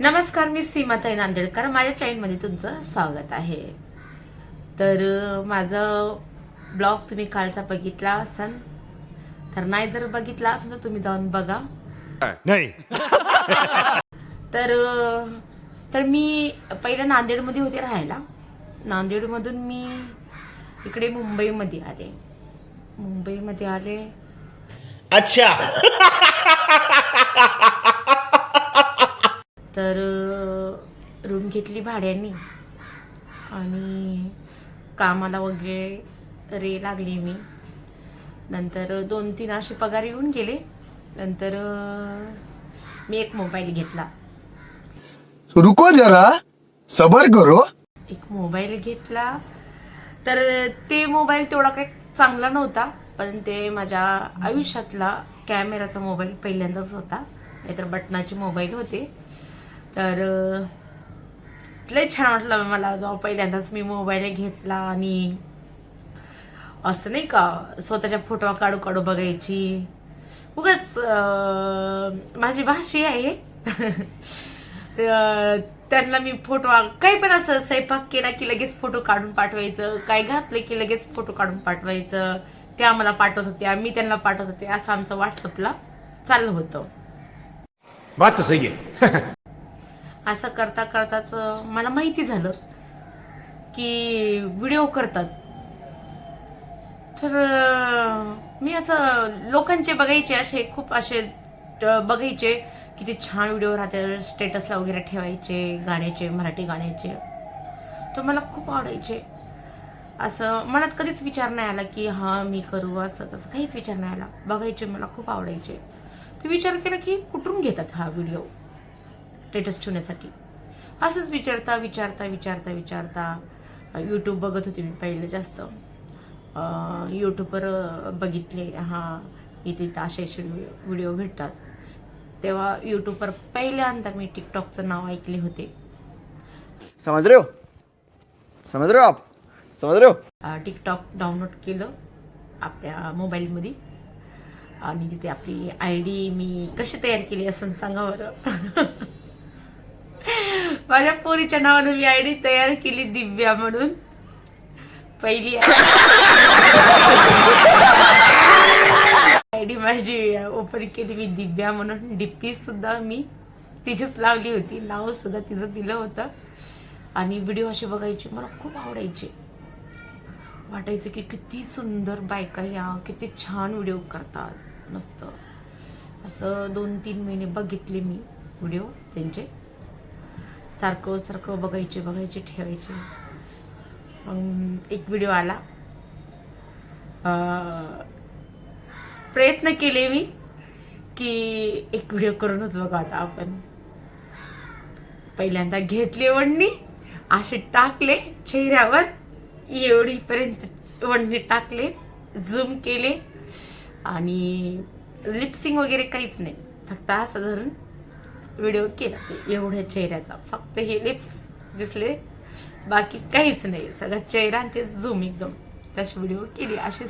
नमस्कार मी सीमाताई नांदेडकर. माझ्या चॅनलमध्ये तुमचं स्वागत आहे. तर माझं ब्लॉग तुम्ही कालचा बघितला असाल तर नाही जर बघितला असेल तर तुम्ही जाऊन बघा. नाही. तर तर मी पहिल्या नांदेडमध्ये होते राहायला. नांदेडमधून मी इकडे मुंबईमध्ये आले. मुंबईमध्ये आले. अच्छा. तर रूम घेतली भाड्याने. आणि कामाला वगैरे रे लागली मी. नंतर दोन तीन असे पगार येऊन गेले. नंतर मी एक मोबाईल घेतला. रुको जरा. सबर करो. एक मोबाईल घेतला. तर ते मोबाईल तेवढा काही चांगला नव्हता. पण ते माझ्या आयुष्यातला कॅमेराचा मोबाईल पहिल्यांदाच होता. नाहीतर बटनाचे मोबाईल होते. तर लय छान वाटलं मला जेव्हा पहिल्यांदाच मी मोबाईल घेतला आणि असं नाही का स्वतःच्या फोटो काढू काढू बघायची. उगाच माझी भाषी आहे. त्यांना मी फोटो काही पण असं स्वयंपाक केला की लगेच फोटो काढून पाठवायचं. काय घातलं की लगेच फोटो काढून पाठवायचं. त्या आम्हाला पाठवत होत्या मी त्यांना पाठवत होते. असं आमचं व्हॉट्सअपला चाललं होतं. बात सही आहे. असं करता करताच मला माहिती झालं की व्हिडिओ करतात. तर मी असं लोकांचे बघायचे असे खूप असे बघायचे किती छान व्हिडिओ राहते स्टेटसला वगैरे ठेवायचे गाण्याचे मराठी गाण्याचे. तर मला खूप आवडायचे. असं मनात कधीच विचार नाही आला की हां मी करू असं तसं काहीच विचार नाही आला. बघायचे मला खूप आवडायचे. ते विचार केला की कुठून घेतात हा व्हिडिओ स्टेटस ठेवण्यासाठी. असंच विचारता विचारता विचारता विचारता यूट्यूब बघत होते मी पहिले जास्त. यूट्यूबवर बघितले हां इथे इथं असे असे व्हिडिओ भेटतात. तेव्हा यूट्यूबवर पहिल्यांदा मी टिकटॉकचं नाव ऐकले होते. समझ रहे हो? समझ रहे हो आप? समझ रहे हो? टिकटॉक डाउनलोड केलं आपल्या मोबाईलमध्ये. आणि तिथे आपली आय डी मी कशी तयार केली असं सांगा बरं. माझ्या पोरीच्या नावानं मी आय डी तयार केली दिव्या म्हणून. पहिली आय डी माझी ओपन केली मी दिव्या म्हणून. डीपी सुद्धा मी तिचीच लावली होती. नाव सुद्धा तिचं दिलं होतं. आणि व्हिडिओ असे बघायचे मला खूप आवडायचे. वाटायचं की किती सुंदर बायका या किती छान व्हिडिओ करतात. मस्त. असं दोन तीन महिने बघितले मी व्हिडिओ त्यांचे. सारखं सारखं बघायचे बघायचे ठेवायचे. मग एक व्हिडिओ आला. प्रयत्न केले मी की एक व्हिडिओ करूनच बघा आता आपण. पहिल्यांदा घेतली वडणी असे टाकले चेहऱ्यावर. एवढीपर्यंत वडणी टाकले झूम केले. आणि लिपसिंग वगैरे काहीच नाही. फक्त असं धरून व्हिडिओ केला. ते एवढ्या चेहऱ्याचा. फक्त हे लिप्स दिसले. बाकी काहीच नाही. सगळा चेहरा आणि ते झूम एकदम. तशी व्हिडिओ केली. अशी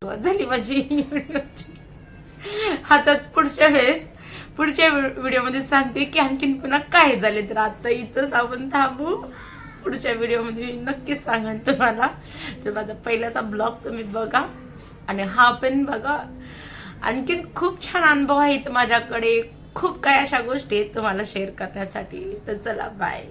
सुरुवात झाली माझी हातात पुढच्या वेळेस पुढच्या व्हिडिओमध्ये सांगते की आणखीन पुन्हा काय झाले तर आता इथंच आपण थांबू. पुढच्या व्हिडिओमध्ये मी नक्कीच सांगेन तुम्हाला. तर माझा पहिल्याचा ब्लॉग तुम्ही बघा. आणि हा पण बघा आणखीन खूप छान अनुभव आहेत माझ्याकडे. खूप काही अशा गोष्टी आहेत तुम्हाला शेअर करण्यासाठी. तर चला बाय